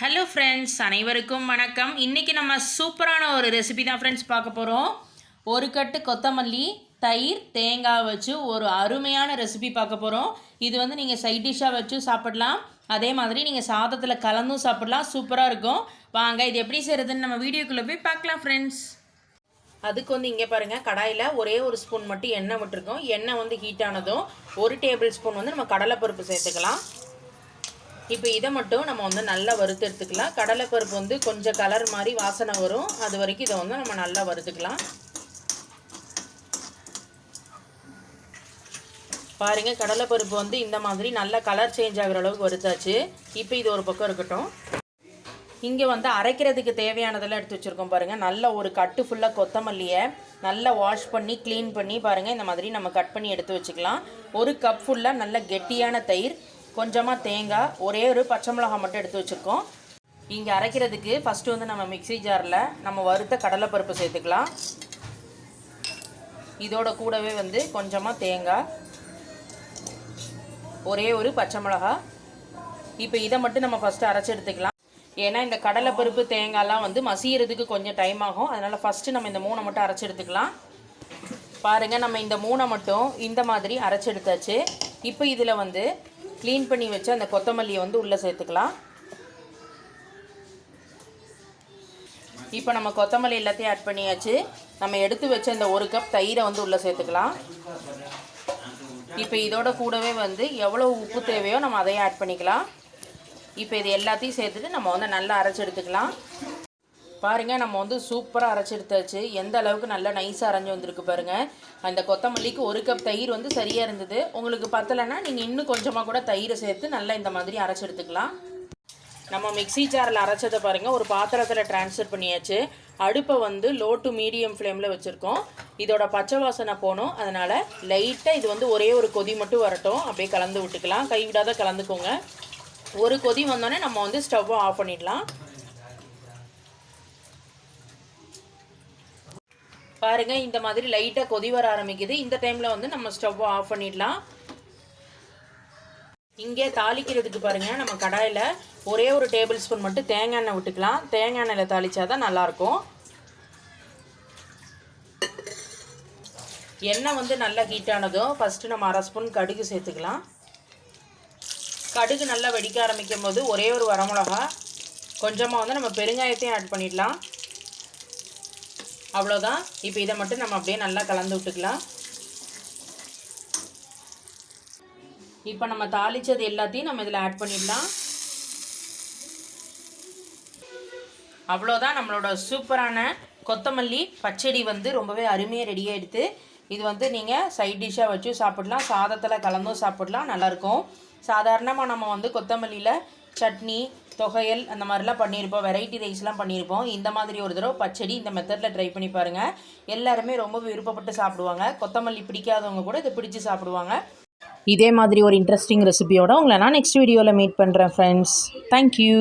Hello friends அனைவருக்கும் வணக்கம். இன்றைக்கி நம்ம சூப்பரான ஒரு ரெசிபி தான் ஃப்ரெண்ட்ஸ் பார்க்க போகிறோம் ஒரு கட்டு கொத்தமல்லி தயிர் தேங்காய் வச்சு ஒரு அருமையான ரெசிபி பார்க்க போகிறோம் இது வந்து நீங்கள் சைட் டிஷ்ஷாக வச்சு சாப்பிடலாம். அதே மாதிரி நீங்கள் சாதத்தில் கலந்தும் சாப்பிடலாம். சூப்பராக இருக்கும். வாங்க இது எப்படி செய்கிறதுன்னு நம்ம வீடியோக்குள்ளே போய் பார்க்கலாம் ஃப்ரெண்ட்ஸ் அதுக்கு வந்து இங்கே பாருங்கள் கடாயில் ஒரே ஒரு ஸ்பூன் மட்டும் எண்ணெய் விட்டுருக்கோம். எண்ணெய் வந்து ஹீட் ஆனதும் ஒரு டேபிள் ஸ்பூன் வந்து நம்ம கடலைப்பருப்பு சேர்த்துக்கலாம். இப்போ இதை மட்டும் நம்ம வந்து நல்லா வறுத்து எடுத்துக்கலாம். கடலைப்பருப்பு வந்து கொஞ்சம் கலர் மாதிரி வாசனை வரும். அது வரைக்கும் இதை வந்து நம்ம நல்லா வறுத்துக்கலாம். பாருங்கள் கடலைப்பருப்பு வந்து இந்த மாதிரி நல்லா கலர் சேஞ்ச் ஆகிற அளவுக்கு வறுத்தாச்சு. இப்போ இது ஒரு பக்கம் இருக்கட்டும். இங்கே வந்து அரைக்கிறதுக்கு தேவையானதெல்லாம் எடுத்து வச்சுருக்கோம் பாருங்கள் நல்ல ஒரு கட்டு ஃபுல்லாக கொத்தமல்லியை நல்லா வாஷ் பண்ணி க்ளீன் பண்ணி பாருங்கள் இந்த மாதிரி நம்ம கட் பண்ணி எடுத்து வச்சுக்கலாம். ஒரு கப் ஃபுல்லாக நல்ல கெட்டியான தயிர் கொஞ்சமாக தேங்காய் ஒரே ஒரு பச்சை மிளகாய் மட்டும் எடுத்து வச்சுருக்கோம். இங்கே அரைக்கிறதுக்கு ஃபஸ்ட்டு வந்து நம்ம மிக்ஸி ஜாரில் நம்ம வறுத்த கடலைப்பருப்பு சேர்த்துக்கலாம். இதோட கூடவே வந்து கொஞ்சமாக தேங்காய் ஒரே ஒரு பச்சை மிளகாய். இப்போ இதை மட்டும் நம்ம ஃபஸ்ட்டு அரைச்சி எடுத்துக்கலாம். ஏன்னா இந்த கடலைப்பருப்பு தேங்காய்லாம் வந்து மசியறதுக்கு கொஞ்சம் டைம் ஆகும். அதனால் ஃபஸ்ட்டு நம்ம இந்த மூணை மட்டும் அரைச்சி எடுத்துக்கலாம். பாருங்கள் நம்ம இந்த மூணை மட்டும் இந்த மாதிரி அரைச்சி எடுத்தாச்சு. இப்போ இதில் வந்து க்ளீன் பண்ணி வச்சு அந்த கொத்தமல்லியை வந்து உள்ளே சேர்த்துக்கலாம். இப்போ நம்ம கொத்தமல்லி எல்லாத்தையும் ஆட் பண்ணியாச்சு. நம்ம எடுத்து வச்ச இந்த ஒரு கப் தயிரை வந்து உள்ளே சேர்த்துக்கலாம். இப்போ இதோட கூடவே வந்து எவ்வளோ உப்பு தேவையோ நம்ம அதையும் ஆட் பண்ணிக்கலாம். இப்போ இது எல்லாத்தையும் சேர்த்துட்டு நம்ம வந்து நல்லா அரைச்சி எடுத்துக்கலாம். பாருங்கள் நம்ம வந்து சூப்பராக அரைச்சி எடுத்தாச்சு. எந்த அளவுக்கு நல்லா நைஸாக அரைஞ்சி வந்திருக்கு பாருங்கள் அந்த கொத்தமல்லிக்கு ஒரு கப் தயிர் வந்து சரியாக இருந்தது. உங்களுக்கு பத்தலைன்னா நீங்கள் இன்னும் கொஞ்சமாக கூட தயிரை சேர்த்து நல்லா இந்த மாதிரி அரைச்சி எடுத்துக்கலாம். நம்ம மிக்ஸி ஜாரில் அரைச்சதை பாருங்கள் ஒரு பாத்திரத்தில் ட்ரான்ஸ்ஃபர் பண்ணியாச்சு. அடுப்பை வந்து லோ டு மீடியம் ஃப்ளேமில் வச்சுருக்கோம். இதோட பச்சை வாசனை போகணும். அதனால் லைட்டாக இது வந்து ஒரே ஒரு கொதி மட்டும் வரட்டும். அப்படியே கலந்து விட்டுக்கலாம். கைவிடாத கலந்துக்கோங்க. ஒரு கொதி வந்தோடனே நம்ம வந்து ஸ்டவ்வை ஆஃப் பண்ணிடலாம். பாருங்க இந்த மாதிரி லைட்டாக கொதி வர ஆரம்பிக்குது. இந்த டைமில் வந்து நம்ம ஸ்டவ்வை ஆஃப் பண்ணிடலாம். இங்கே தாளிக்கிறதுக்கு பாருங்க நம்ம கடாயில் ஒரே ஒரு டேபிள் ஸ்பூன் மட்டும் தேங்காய் எண்ணெய் விட்டுக்கலாம். தேங்காய் எண்ணெயில் தாளிச்சா தான் நல்லாயிருக்கும். எண்ணெய் வந்து நல்லா ஹீட் ஆனதும் ஃபஸ்ட்டு நம்ம அரை ஸ்பூன் கடுகு சேர்த்துக்கலாம். கடுகு நல்லா வெடிக்க ஆரம்பிக்கும் போது ஒரே ஒரு வரமிளகா. கொஞ்சமாக வந்து நம்ம பெருங்காயத்தையும் ஆட் பண்ணிடலாம். அவ்வளோதான் இப்போ இதை மட்டும் நம்ம அப்படியே நல்லா கலந்து விட்டுக்கலாம். இப்போ நம்ம தாளித்தது எல்லாத்தையும் நம்ம இதில் ஆட் பண்ணிடலாம். அவ்வளோதான் நம்மளோட சூப்பரான கொத்தமல்லி பச்சடி வந்து ரொம்பவே அருமையாக ரெடி ஆகிடுது இது வந்து நீங்கள் சைட் டிஷ்ஷாக வச்சு சாப்பிடலாம். சாதத்தில் கலந்தும் சாப்பிடலாம். நல்லாயிருக்கும் சாதாரணமாக நம்ம வந்து கொத்தமல்லியில் சட்னி தொகையல் அந்த மாதிரிலாம் பண்ணியிருப்போம். வெரைட்டி ரைஸ்லாம் பண்ணியிருப்போம். இந்த மாதிரி ஒரு தடவை பச்சடி இந்த மெத்தடில் ட்ரை பண்ணி பாருங்கள் எல்லாருமே ரொம்ப விருப்பப்பட்டு சாப்பிடுவாங்க. கொத்தமல்லி பிடிக்காதவங்க கூட இதை பிடிச்சி சாப்பிடுவாங்க. இதே மாதிரி ஒரு இன்ட்ரெஸ்டிங் ரெசிபியோட உங்களை நான் நெக்ஸ்ட் வீடியோவில் மீட் பண்ணுறேன் ஃப்ரெண்ட்ஸ் தேங்க்யூ